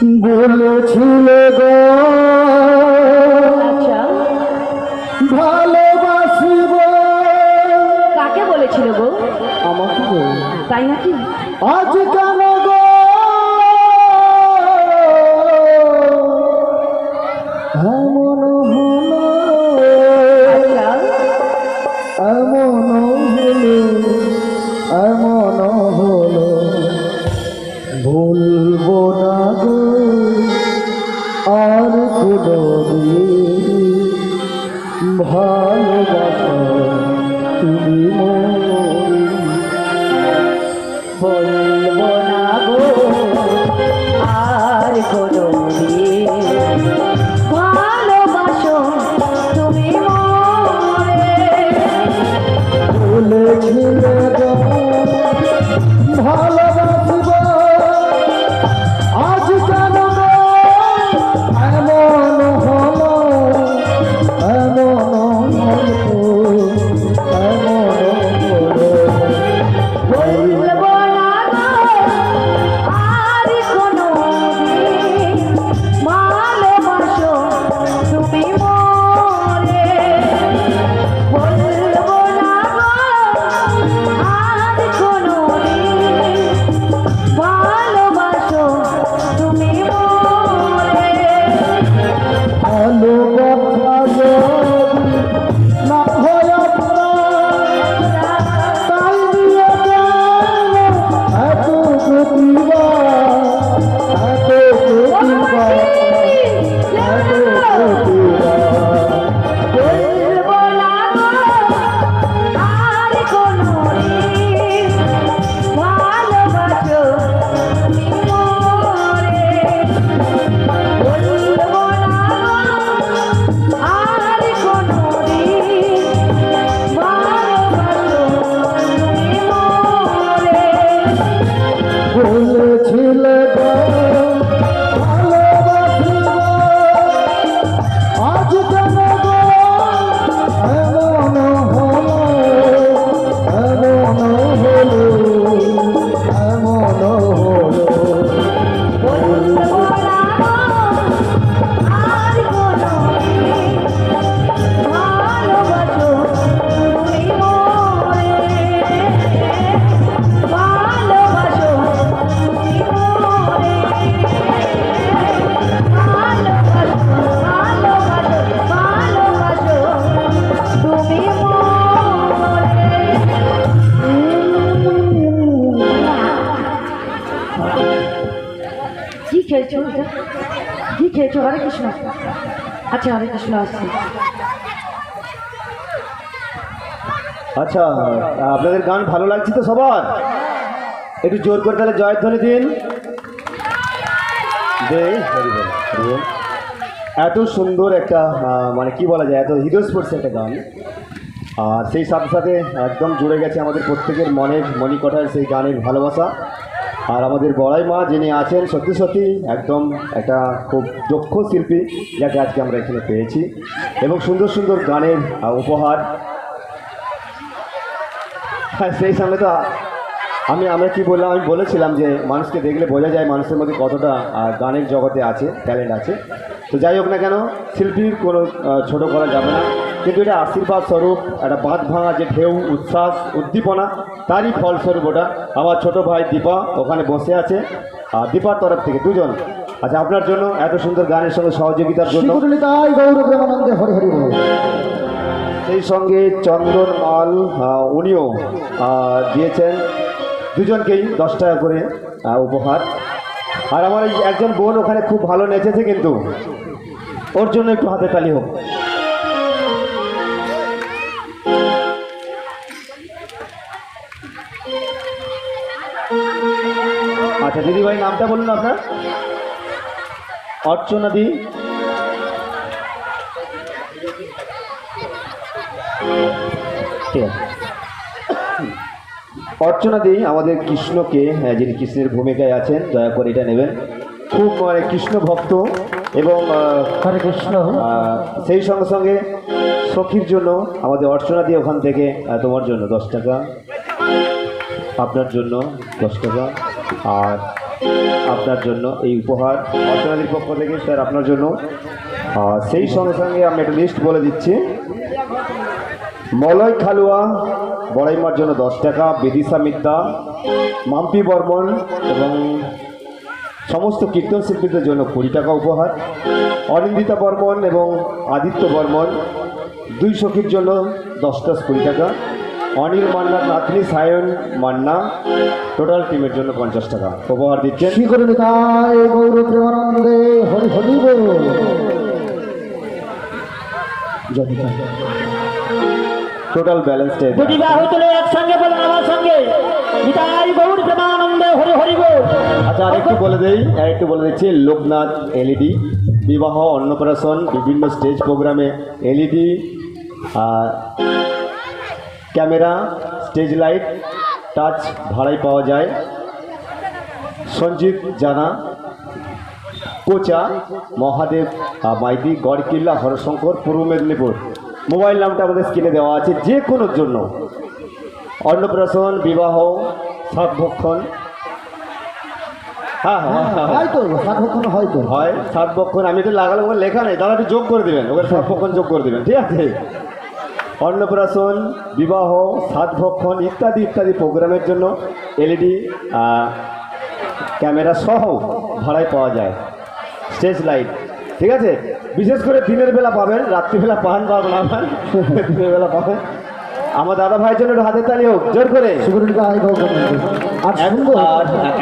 বলেছিলে গো আচ্ছা। ভালোবাসিব। কাকে বলেছিল গো? আমাকে তাই নাকি? আজ আচ্ছা আপনাদের গান ভালো লাগছে তো সবার? একটু জোর করে তাহলে জয় জয়ধ্বনি দিন। এত সুন্দর একটা মানে কি বলা যায়, এত হৃদয়স্পর্শী একটা গান। আর সেই সাথে সাথে একদম জুড়ে গেছে আমাদের প্রত্যেকের মনের মণিকঠার সেই গানের ভালোবাসা। আর আমাদের বড়াই মা যিনি আছেন, সত্যি সত্যি একদম একটা খুব দক্ষ শিল্পী, যাকে আজকে আমরা এখানে পেয়েছি। এবং সুন্দর সুন্দর গানের উপহার। হ্যাঁ সেই সঙ্গে তো আমি, আমরা কি বললাম, আমি বলেছিলাম যে মানুষকে দেখলে বোঝা যায় মানুষের মধ্যে কতটা গানের জগতে আছে ট্যালেন্ট আছে। তো যাই হোক না কেন শিল্পীর কোনো ছোট করা যাবে না। কিন্তু এটা আশীর্বাদ স্বরূপ একটা বাঁধ ভাঙা যে ঢেউ উচ্ছ্বাস উদ্দীপনা তারই ফলস্বরূপ ওটা। আমার ছোট ভাই দীপা ওখানে বসে আছে। আর দীপার তরফ থেকে দুজন। আচ্ছা আপনার জন্য এত সুন্দর গানের সঙ্গে সহযোগিতার জন্য হরি হরি সেই সঙ্গে চন্দন মাল উনিও দিয়েছেন। দুজনকেই দশ টাকা করে উপহার। আর আমার একজন বোন ওখানে খুব ভালো নেচেছে কিন্তু। ওর জন্য একটু হাতে তালি হোক। আচ্ছা দিদিভাই, নামটা বলুন আপনার। অর্চনা দি। ঠিক আছে। অর্চনা দি আমাদের কৃষ্ণকে হ্যাঁ, যিনি কৃষ্ণের ভূমিকায় আছেন দয়া করে এটা নেবেন। খুব মানে কৃষ্ণ ভক্ত এবং হরে কৃষ্ণ। সেই সঙ্গে সঙ্গে সখীর জন্য আমাদের অর্চনা দিয়ে ওখান থেকে তোমার জন্য দশ টাকা আপনার জন্য দশ টাকা আর আপনার জন্য এই উপহার অর্চনাদির পক্ষ থেকে স্যার আপনার জন্য। আর সেই সঙ্গে সঙ্গে আমি একটা লিস্ট বলে দিচ্ছি। মলয় খালুয়া বড়াইমার জন্য দশ টাকা, বিদিশা মিদ্যা মাম্পি বর্মন এবং সমস্ত কীর্তন শিল্পীদের জন্য কুড়ি টাকা উপহার, অনিন্দিতা বর্মন এবং আদিত্য বর্মন দুই সখীর জন্য দশ দশ কুড়ি টাকা, অনিল মান্না, নাতনি সায়ন মান্না, টোটাল টিমের জন্য পঞ্চাশ টাকা উপহার দিচ্ছেন গুরু নিতাই গৌর হরি হরি। টোটাল ব্যালেন্স দুটি বাহু তুলে একসঙ্গে বলুন আমার সঙ্গে। নিতাই গৌর প্রেমানন্দে হরি হরি আচ্ছা আরেকটু বলে দেই আরেকটু বলে দিচ্ছি লোকনাথ এলইডি বিবাহ অন্নপ্রাশন বিভিন্ন স্টেজ প্রোগ্রামে LED camera stage light touch ভাড়ায় পাওয়া যায়। সঞ্জিত জানা কোচা মহাদেব মাইতি গড়কিল্লা হরশঙ্কর পূর্ব মেদিনীপুর। মোবাইল নামটা আমাদের স্ক্রিনে দেওয়া আছে যে কোনোর জন্য। অন্নপ্রাশন বিবাহ সাতভক্ষণ। হ্যাঁ হ্যাঁ হ্যাঁ, হ্যাঁ। হয়তো সাতক্ষণ হয়তো হয় সাত বক্ষণ আমি তো লাগালাম ওখানে লেখা নেই। দাদা একটু যোগ করে দেবেন। ওখানে সাত বক্ষণ যোগ করে দেবেন। ঠিক আছে? অন্নপ্রাশন বিবাহ সাত ভক্ষণ ইত্যাদি ইত্যাদি প্রোগ্রামের জন্য এলইডি ক্যামেরা সহ ভাড়ায় পাওয়া যায়। Stage light. ঠিক আছে? বিশেষ করে দিনের বেলা পাবেন রাত্রিবেলা পান বা না পান দিনের বেলা পাবেন। আমার দাদা ভাইয়ের জন্য একটু হাতের তালি হোক জোর করে।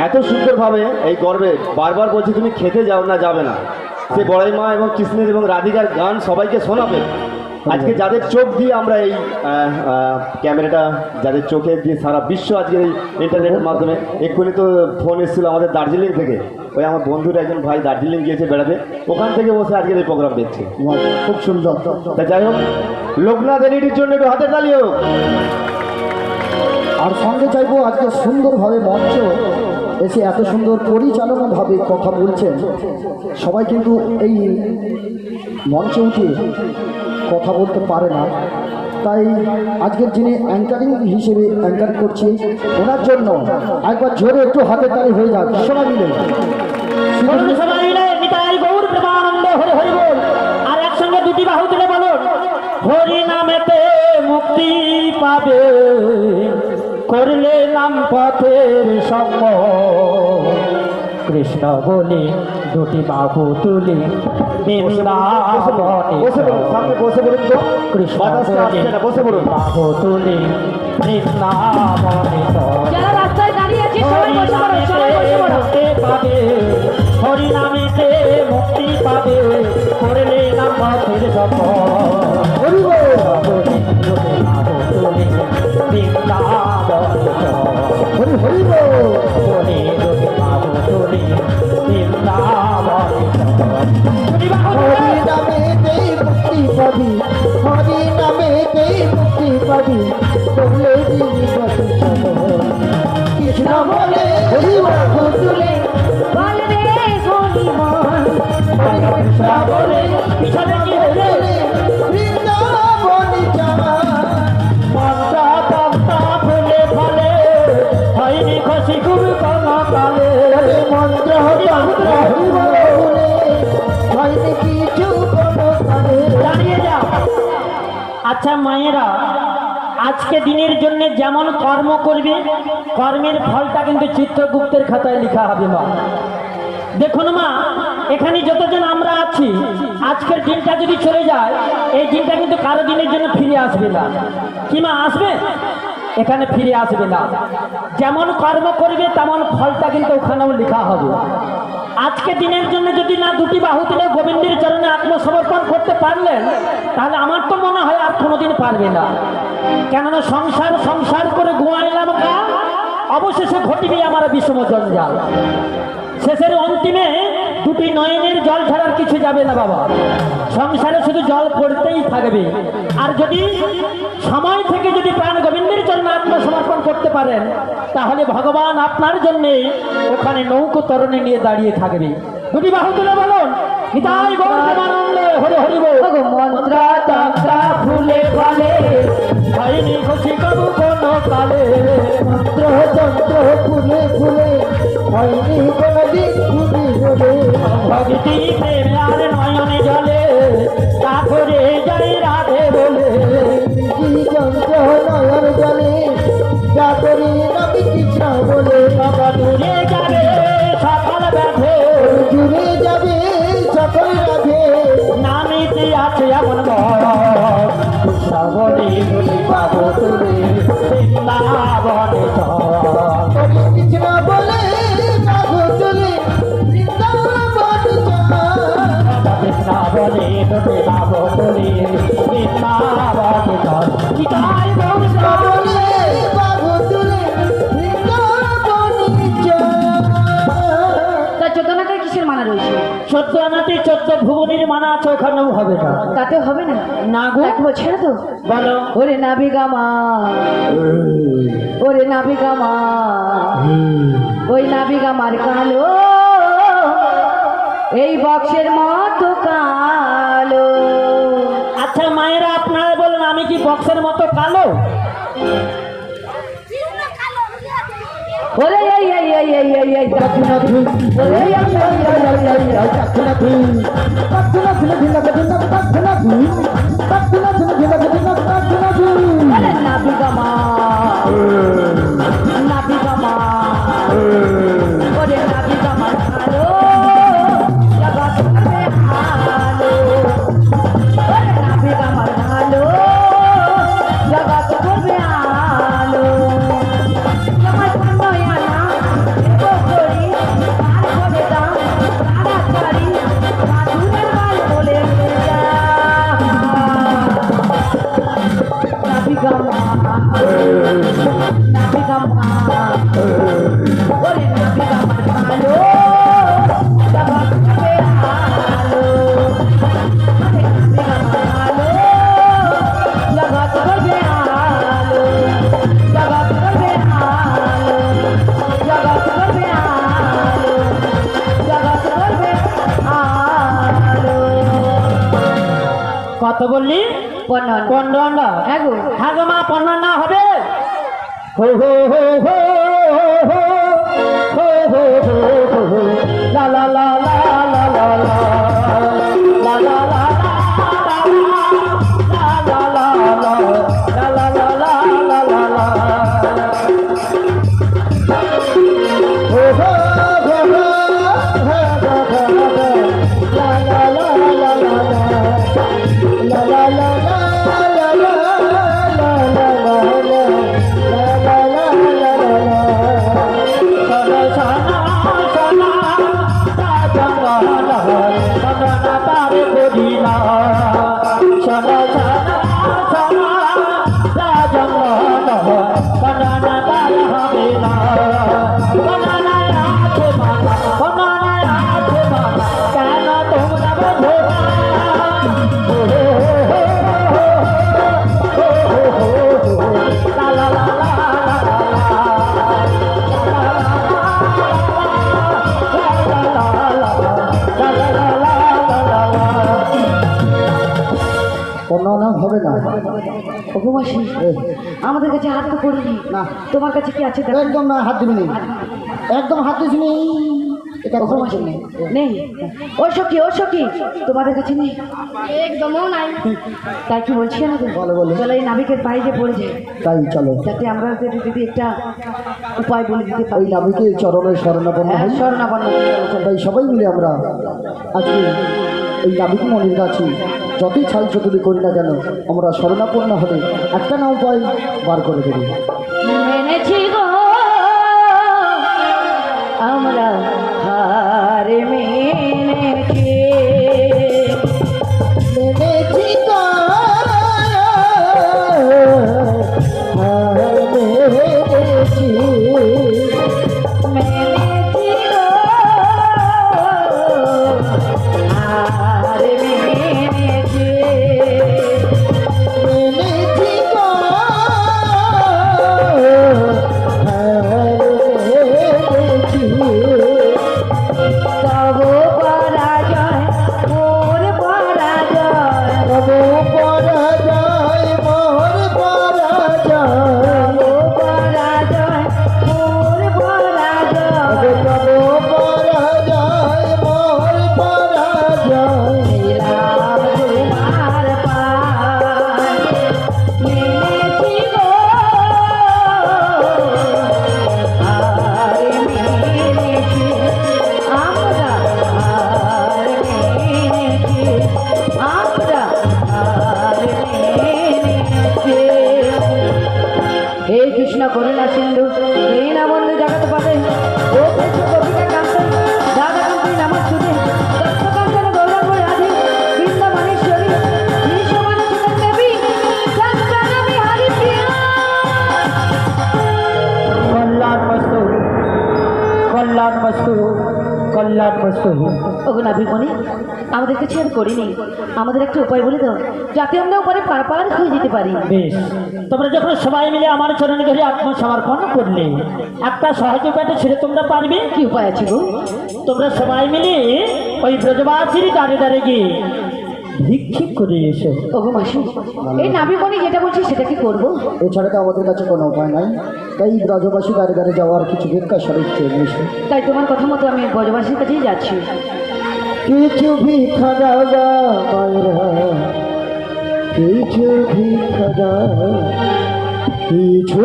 এত সুন্দরভাবে এই গর্বে বারবার বলছি তুমি খেতে যাও না যাবে না। সে বড়াই মা এবং কৃষ্ণের এবং রাধিকার গান সবাইকে শোনাবে। আজকে যাদের চোখ দিয়ে আমরা এই ক্যামেরাটা যাদের চোখে দিয়ে সারা বিশ্ব আজকে এই ইন্টারনেটের মাধ্যমে এক্ষুনি তো ফোন এসেছিল আমাদের দার্জিলিং থেকে। ওই আমার বন্ধুর একজন ভাই দার্জিলিং গিয়েছে বেড়াতে ওখান থেকে বসে আজকের এই প্রোগ্রাম দেখছে। খুব সুন্দর। তা যাই হোক লোকনাথ এলইডির জন্য একটু হাতে তালি হোক। আর সঙ্গে চাইব আজকে সুন্দরভাবে মঞ্চ এসে এত সুন্দর পরিচালনাভাবে কথা বলছেন। সবাই কিন্তু এই মঞ্চে উঠে কথা বলতে পারে না। তাই আজকের যিনি অ্যাঙ্কারিং হিসেবে অ্যাঙ্কার করছি, ওনার জন্য একবার জোরে একটু হাতে তালি হয়ে যাক। সবাই মিলে। বল। আর দুটি বলুন, হরি নামেতে মুক্তি পাবে। করলে নাম পথের সঙ্গ। কৃষ্ণ বলে দুটি বাহু তুলে বসে পড়ুন তো কৃষ্ণ না বসে পড়ুন বাহু তুলে বৃন্দাবনে। যারা রাস্তায় দাঁড়িয়ে আছে সবাই বসে পড়ো সবাই বসে পড়ো পাবে হরি নামেতে মুক্তি পাবে করলে নাম পথের সফল হরি বৃন্দাবনে। হরি হরি বল। বাহু তুলে মুক্তি পাবি হরি নামেতেই মুক্তি পাবি করলে দিবি কৃষ্ণ বলে হরি তুলে বলে। কৃষ্ণ বলে পিছনে কি হয়েছে বৃন্দাবনে আচ্ছা মায়েরা, আজকে দিনের জন্য যেমন কর্ম করবে, কর্মের ফলটা কিন্তু চিত্রগুপ্তের খাতায় লেখা হবে, মা। দেখুন, মা, এখানে যতজন আমরা আছি, আজকের দিনটা যদি চলে যায়, এই দিনটা কিন্তু কারও দিনের জন্য ফিরে আসবে না। কি, মা, আসবে? এখানে ফিরে আসবে না। যেমন কর্ম করবে, তেমন ফলটা কিন্তু ওখানেও লেখা হবে। আজকে দিনের জন্য যদি না দুটি বাহু তুলে গোবিন্দের চরণে আত্মসমর্পণ করতে পারলেন তাহলে আমার তো মনে হয় আর কোনোদিন পারবে না। কেননা সংসার সংসার করে ঘুমাইলাম কা অবশেষে ঘটিবে আমার বিষম জঞ্জাল। শেষের অন্তিমে দুটি নয়নের জল ছাড়ার কিছু যাবে না বাবা। সংসারে শুধু জল পড়তেই থাকবে। আর যদি সময় থেকে যদি প্রাণ গোবিন্দের জন্য আত্মসমর্পণ করতে পারেন, তাহলে ভগবান আপনার জন্যে ওখানে নৌকো তরণে নিয়ে দাঁড়িয়ে থাকবে। দুটি বাহু তুলে বলুন। নিতাই গৌর প্রেমানন্দে হরি হরি বল মন্ত্র তন্ত্র ফুলে ফলে হয়নি খুশি কবু কোনো কালে মন্ত্র তন্ত্র ফুলে ফুলে হয়নি কোনদিন ফুলি বলে ভক্তি প্রেম আর নয়নে জলে তা করে যাই রাধে বলে। যন্ত্র চোদ্দ আনাতে চোদ্দ ভুবনের মানা আছে ওখানেও হবে না তাতে হবে না না গো দেখব ছেড়ে তো বলো ওরে নাবিকা মা ওরে নাবিকা মা ওই নাবিকা মার কালো এই বক্সের মতো কালো বক্সের মতো কালো ওরে এই এই এই এই এই এই দাকুনা তুই ওরে এই এই এই এই এই এই দাকুনা তুই দাকুনা তুই দাকুনা তুই দাকুনা তুই দাকুনা তুই দাকুনা তুই দাকুনা তুই আরে নাবি গামা নাবি গামা উপবাসী আমাদের কাছে হাত তো করিনি। না। তোমার কাছে কি আছে একদম না হাত দিবি একদম হাত দিস নি। এটা উপবাসী নেই নেই। ও সখী ও সখী। তোমাদের কাছে নেই। একদমও নাই। তাই কি বলছি বলো, বলো। চলো এই নাবিকের পায়ে যে পড়ে যায় তাই চলো। যাতে আমরা যদি একটা উপায় বলে দিতে ওই পারি নাবিকে শরণাপন্ন হ্যাঁ হই। স্মরণাপন্ন তাই সবাই মিলে আমরা আজকে এই নাবিক মনির কাছে যতই ছাই চতুরি করি না কেন, আমরা শরণাপন্ন হলে একটা না উপায় বার করে দেবে। করব ওগো নাবিকমণি আমাদের কিছু আর করিনি। আমাদের একটা উপায় বলে দাও যাতে আমরা উপরে পার পার হয়ে যেতে পারি। বেশ। তোমরা যখন সবাই মিলে আমার চরণে ধরে আত্মসমর্পণ করলে একটা সহজ উপায়টা ছেড়ে তোমরা পারবে? কি উপায় আছে গো? তোমরা সবাই মিলে ওই ব্রজবাসীর দাঁড়িয়ে দাঁড়িয়ে গিয়ে ভিক্ষিক করে এসো। ওগো মাসি এই নাবিকমণি যেটা বলছি সেটা কি করব? এছাড়া তো আমাদের কাছে কোনো উপায় নাই। তাই ব্রজবাসী দাঁড়িয়ে দাঁড়িয়ে যাওয়ার কিছু ভিক্ষা সারিচ্ছে এসে। তাই তোমার কথা মতো আমি ব্রজবাসীর কাছেই যাচ্ছি। কিছু ভিক্ষা দাও কিছু ভিক্ষা দাও। কিছু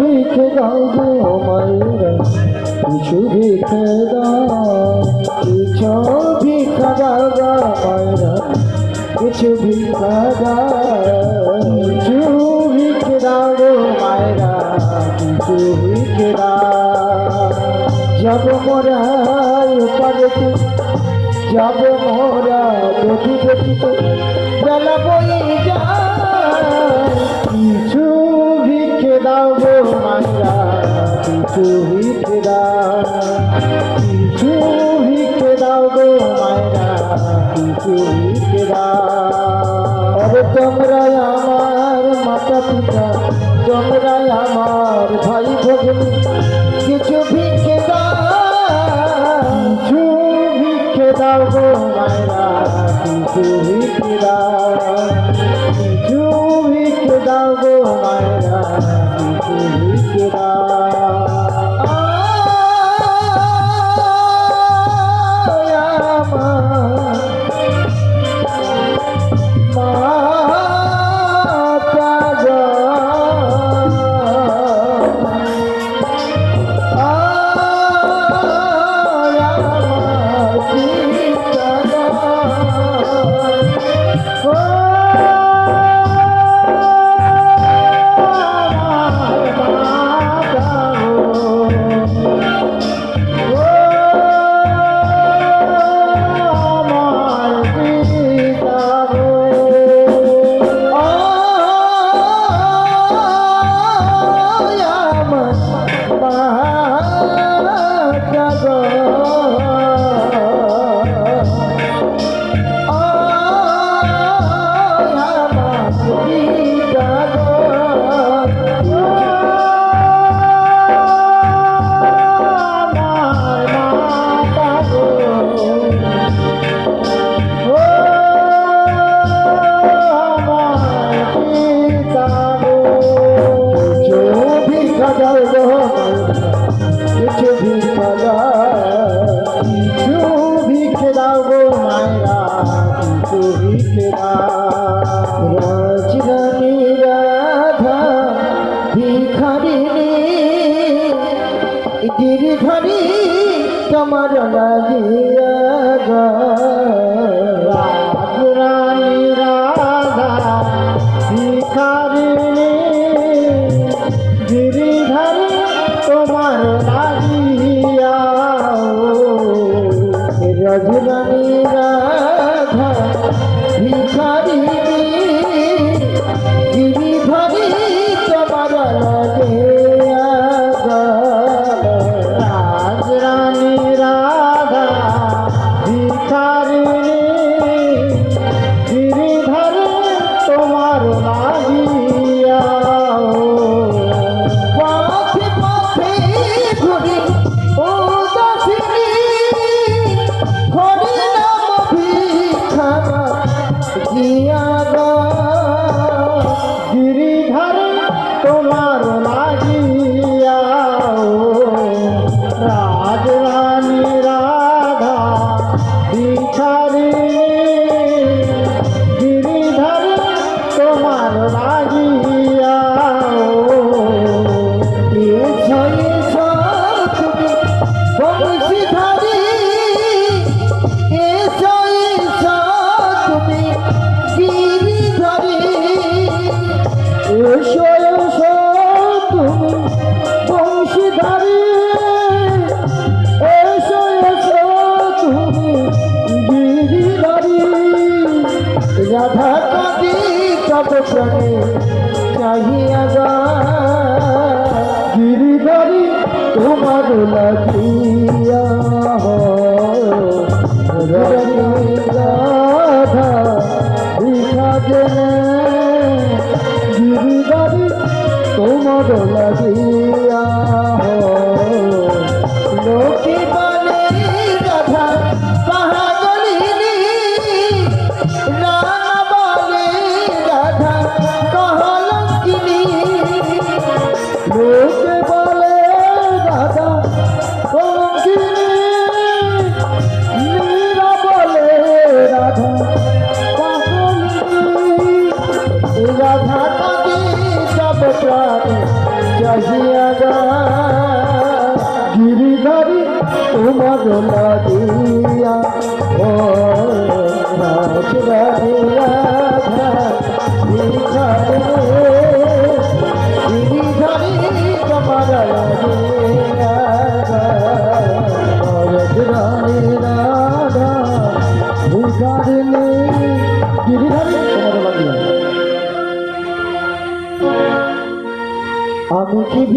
ভিক্ষে দাও গো মায়েরা। কিছু ভিক্ষে দাও। কিছু দাও কিছু ভিক্ষে দাও গো মায়েরা ভিক্ষে দাও যাব মোরা পারে যাব মোরা যদি দেখিত বেলা বই পিতা তোমরাই আমার ভাই ভগিনী কিছু ভিক্ষে দাও। ভিক্ষে দাও গো মায়েরা। কিছু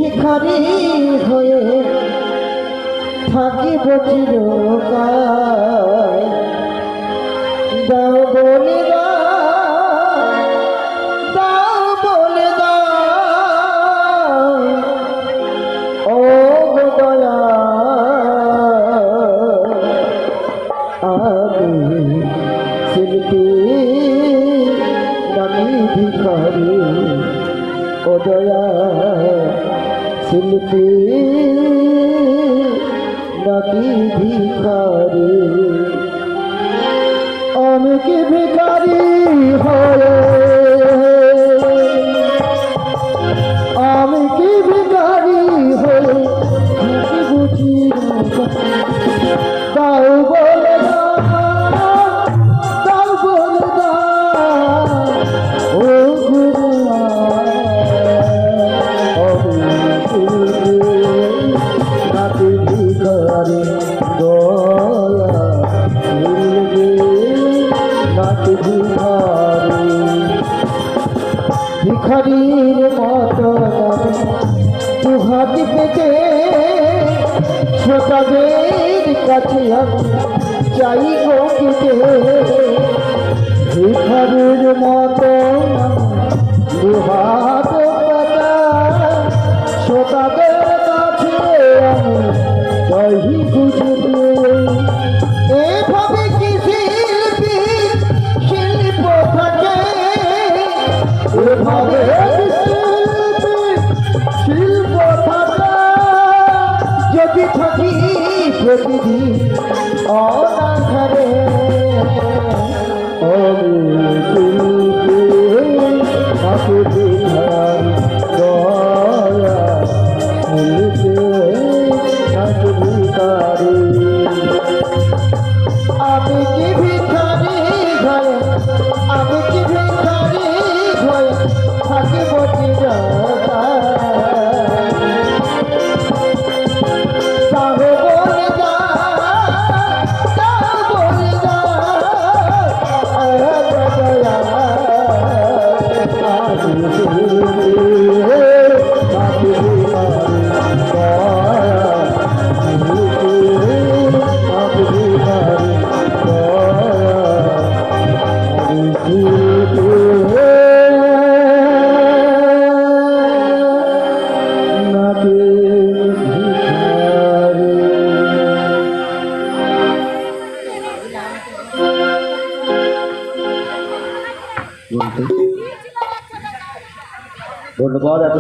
ভিখারি হয়ে থাকিব চিরকাল দাও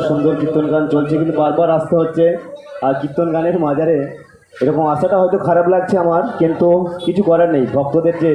সুন্দর কীর্তন গান চলছে, কিন্তু বারবার আসতে হচ্ছে। আর কীর্তন গানের মাজারে এরকম আসাটা হয়তো খারাপ লাগছে আমার, কিন্তু কিছু করার নেই। ভক্তদের যে